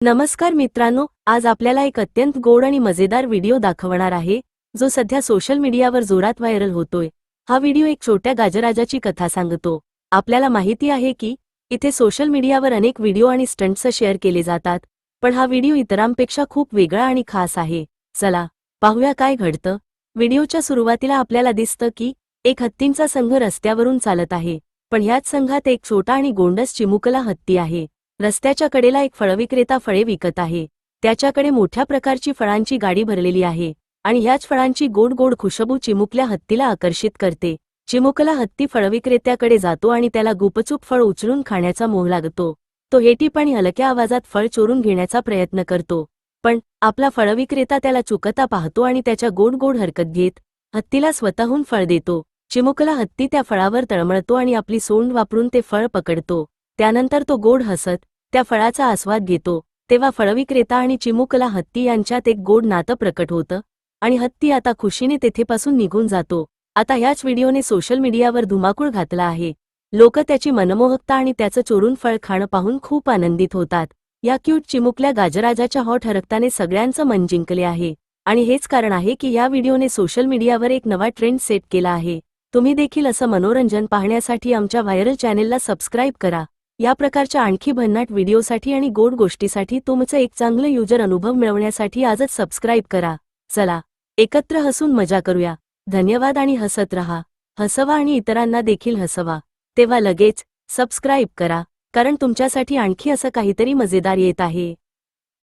नमस्कार मित्रांनो आज आपल्याला एक अत्यंत गोड आणि मजेदार व्हिडिओ दाखवणार आहे जो सध्या सोशल मीडियावर जोरात व्हायरल होतोय. हा व्हिडिओ एक छोट्या गाजराजाची कथा सांगतो. आपल्याला माहिती आहे की इथे सोशल मीडियावर अनेक व्हिडिओ आणि स्टंट्स शेअर केले जातात पण हा व्हिडिओ इतरांपेक्षा खूप वेगळा आणि खास आहे. चला पाहूया काय घडतं. व्हिडिओच्या सुरुवातीला आपल्याला दिसतं की एक हत्तींचा संघ रस्त्यावरून चालत आहे पण ह्याच संघात एक छोटा आणि गोंडस चिमुकला हत्ती आहे. रस्त्याच्या कडेला एक फळविक्रेता फळे विकत आहे. त्याच्याकडे मोठ्या प्रकारची फळांची गाडी भरलेली आहे आणि ह्याच फळांची गोड गोड खुशबू चिमुकल्या हत्तीला आकर्षित करते. चिमुकला हत्ती फळविक्रेत्याकडे जातो आणि त्याला गुपचूप फळ उचलून खाण्याचा मोह लागतो. तो हेटीप आणि हलक्या आवाजात फळ चोरून घेण्याचा प्रयत्न करतो. पण आपला फळविक्रेता त्याला चुकता पाहतो आणि त्याच्या गोड गोड हरकत घेत हत्तीला स्वतःहून फळ देतो. चिमुकला हत्ती त्या फळावर तळमळतो आणि आपली सोंड वापरून ते फळ पकडतो. त्यानंतर तो गोड हसत त्या फळाचा आस्वाद घेतो तेव्हा फळविक्रेता आणि चिमुकला हत्ती यांच्यात एक गोड नातं प्रकट होतं आणि हत्ती आता खुशीने तेथेपासून निघून जातो. आता ह्याच व्हिडिओने सोशल मीडियावर धुमाकूळ घातला आहे. लोक त्याची मनमोहकता आणि त्याचं चोरून फळ खाणं पाहून खूप आनंदित होतात. या क्यूट चिमुकल्या गाजराजाच्या हॉट हरकताने सगळ्यांचं मन जिंकले आहे. आणि हेच कारण आहे की या व्हिडिओने सोशल मीडियावर एक नवा ट्रेंड सेट केला आहे. तुम्ही देखील असं मनोरंजन पाहण्यासाठी आमच्या व्हायरल चॅनेलला सबस्क्राईब करा. या प्रकारच्या आणखी भन्नाट व्हिडिओसाठी आणि गोड गोष्टीसाठी तुमचं एक चांगलं युजर अनुभव मिळवण्यासाठी आजच सबस्क्राईब करा. चला एकत्र हसून मजा करूया. धन्यवाद आणि हसत रहा. हसवा आणि इतरांना देखील हसवा. तेव्हा लगेच सबस्क्राईब करा कारण तुमच्यासाठी आणखी असं काहीतरी मजेदार येत आहे.